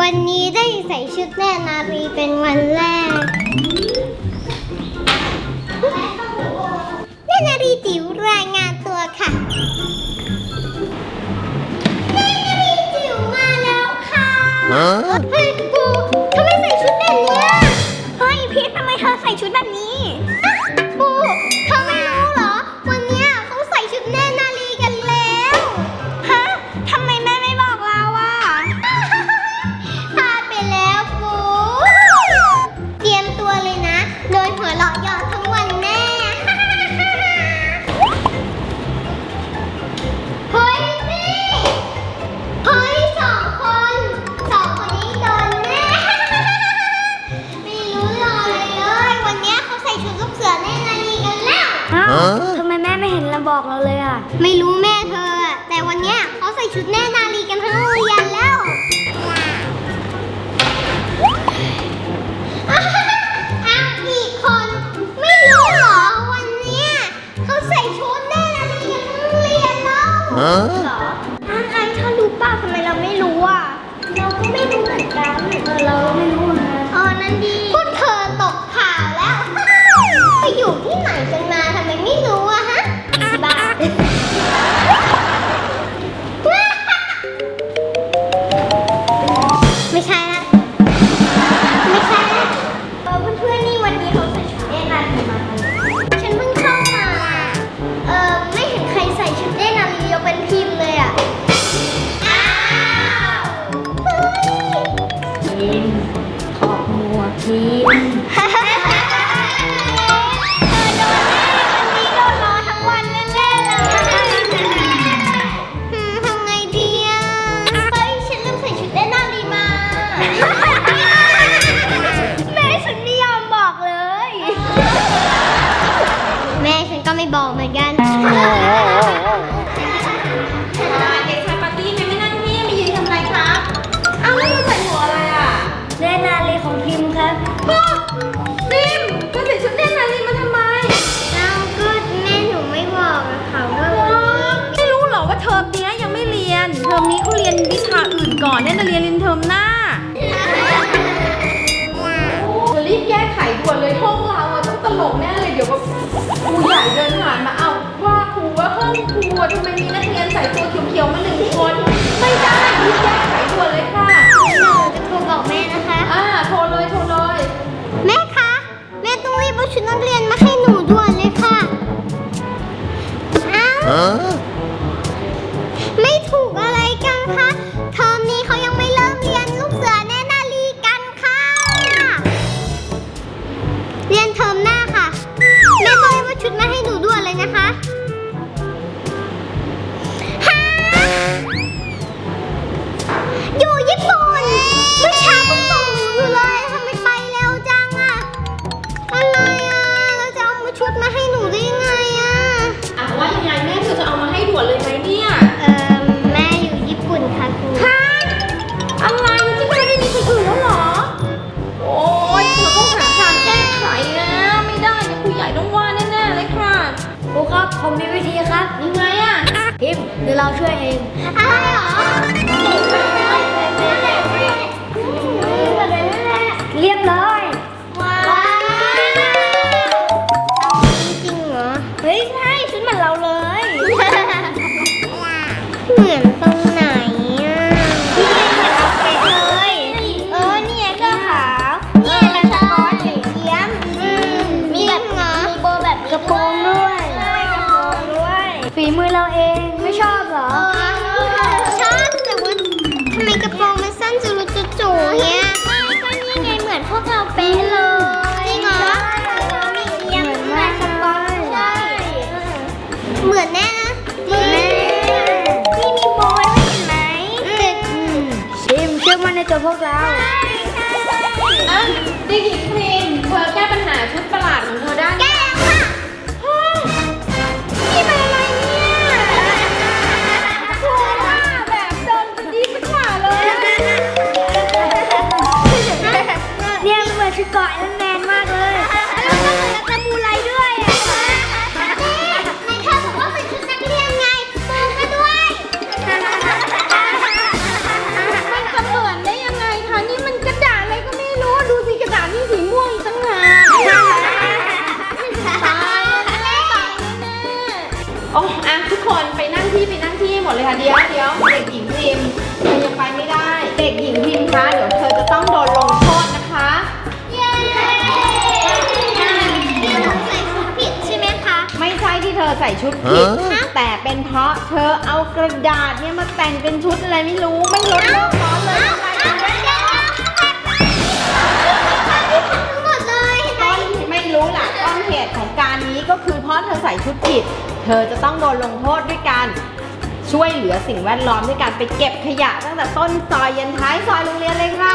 วันนี้ได้ใส่ชุดแน่นารีเป็นวันแรกแน่นารีจิ๋วรายงานตัวค่ะแน่นารีจิ๋วมาแล้วค่ะ ไมแม่ไม่เห็นเราบอกเราเลยอะ ไม่รู้แม่เธออะแต่วันเนี้ยเขาใส่ชุดแน่นาลีกันทั้งโรงเรียนแล้ว ไม่บอกเหมือนกันเด็กชายปาร์ตี้ไม่ไม่นั่งนี่มายืนทำไรครับอ้าวแล้วมึงใส่หัวอะไรอะเล่นนาลีของพิมครับพ่อฟิล์มเธอใส่ชุดเล่นนาลีมาทำไมเอาก็แม่หนูไม่บอกอะค่ะว่าวันนี้ไม่รู้เหรอว่าเทอมเนี้ยยังไม่เรียน เทอมนี้เขาเรียนวิชาอื่นก่อนเนี่ยจะเรียนเรียนเทอมหน้าจะรีบแก้ไขด่วนเลยห้องเรา ลกแน่เลยเดี๋ยวแบบครูใหญ่เดินผ่านมาเอาว่าครูว่าห้องครูอะทำไมมีนักเรียนใส่ตัวเขียวๆมาหนึ่งคน ไม่ได้รีบแก้ไขด่วนเลยค่ะ หนูจะโทรบอกแม่นะคะ อ่าโทรเลยโทรเลย แม่คะ แม่ต้องรีบเอาชุดนักเรียนมาให้หนูด่วนเลยค่ะ อ้าว Huh? ไม่ถูกอะไรกันคะเทอมนี้เขายังไม่เริ่มเรียนลูกเสือแน่นาลีกันค่ะ เรียนเทอม ชุดมาให้หนูด่วนเลยนะคะ ผมมีวิธีครับยังไงอะพิมพ์เดี๋ยวเราช่วยเองอะไรเหรอเรียบร้อย เราเป๊ะเลยจริงเหรอมีเขียมเหมือนสปอร์ตใช่เหมือนแน่นะเหมือนแน่นี่มีโบยด้วยเห็นไหมแต่อืมพิมพ์เชื่อมั่นในตัวพวกเรา ส่ชุดผิดแต่เป็นเพราะเธอเอากระดาษเนี่ยมาแต่งเป็นชุดอะไรไม่รู้ไม่ลดโลกร้อนเลยทำไมถึงได้ทั้งหมดเลยเห็นไหมต้นไม่รู้ล่ะต้นเหตุของการนี้ก็คือเพราะเธอใส่ชุดผิด เธอจะต้องโดนลงโทษด้วยการช่วยเหลือสิ่งแวดล้อมด้วยการไปเก็บขยะตั้งแต่ต้นซอยยันท้ายซอยโรงเรียนเลยค่ะ